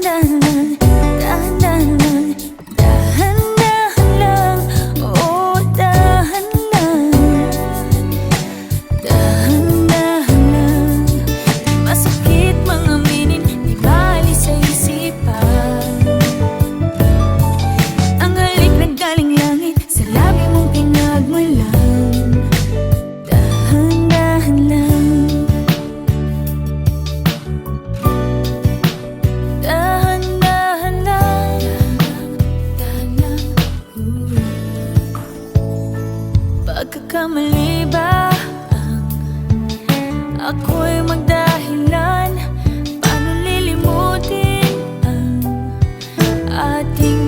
dun kamali ba ang ako'y magdahilan? Paano lilimutin ang ating